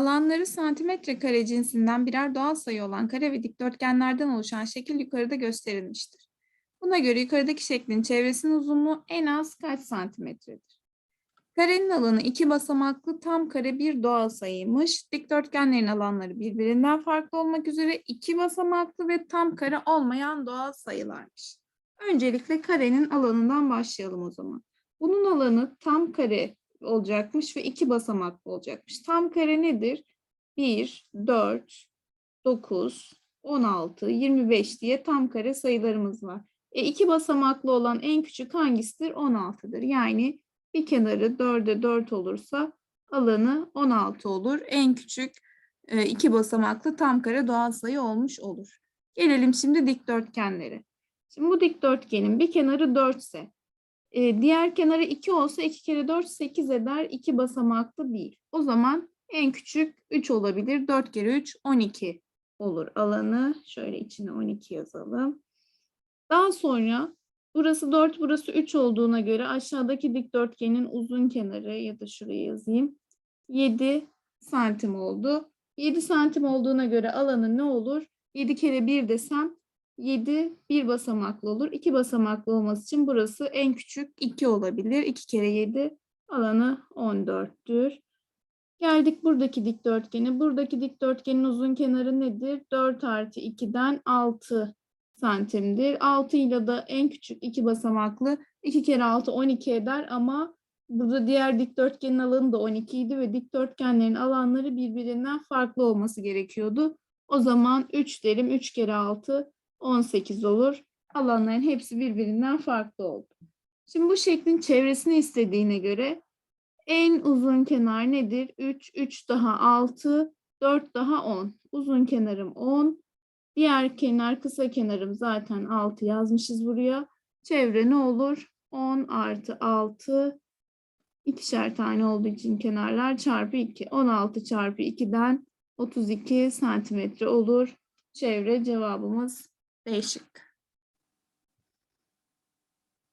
Alanları santimetre kare cinsinden birer doğal sayı olan kare ve dikdörtgenlerden oluşan şekil yukarıda gösterilmiştir. Buna göre yukarıdaki şeklin çevresinin uzunluğu en az kaç santimetredir? Karenin alanı iki basamaklı tam kare bir doğal sayıymış. Dikdörtgenlerin alanları birbirinden farklı olmak üzere iki basamaklı ve tam kare olmayan doğal sayılarmış. Öncelikle karenin alanından başlayalım o zaman. Bunun alanı tam kare olacakmış ve iki basamaklı olacakmış. Tam kare nedir? 1, 4, 9, 16, 25 diye tam kare sayılarımız var. E iki basamaklı olan en küçük hangisidir? 16'dır. Yani bir kenarı 4'e 4 olursa alanı 16 olur. En küçük e, iki basamaklı tam kare doğal sayı olmuş olur. Gelelim şimdi dikdörtgenlere. Şimdi bu dikdörtgenin bir kenarı 4 ise e, diğer kenarı 2 olsa 2 kere 4 8 eder. 2 basamaklı değil. O zaman en küçük 3 olabilir. 4 kere 3 12 olur alanı. Şöyle içine 12 yazalım. Daha sonra burası 4 burası 3 olduğuna göre aşağıdaki dikdörtgenin uzun kenarı ya da şuraya yazayım. 7 santim oldu. 7 santim olduğuna göre alanı ne olur? 7 kere 1 desem 7 bir basamaklı olur. 2 basamaklı olması için burası en küçük 2 olabilir. 2 kere 7 alanı 14'tür. Geldik buradaki dikdörtgene. Buradaki dikdörtgenin uzun kenarı nedir? 4 artı 2'den 6 santimdir. 6 ile de en küçük 2 basamaklı 2 kere 6 12 eder ama burada diğer dikdörtgenin alanı da 12 idi ve dikdörtgenlerin alanları birbirinden farklı olması gerekiyordu. O zaman 3 derim 3 kere 6 18 olur. Alanların hepsi birbirinden farklı oldu. Şimdi bu şeklin çevresini istediğine göre en uzun kenar nedir? 3, 3 daha 6, 4 daha 10. Uzun kenarım 10. Diğer kenar kısa kenarım zaten 6 yazmışız buraya. Çevre ne olur? 10 artı 6 ikişer tane olduğu için kenarlar çarpı 2. 16 çarpı 2'den 32 santimetre olur. Çevre cevabımız Peixe.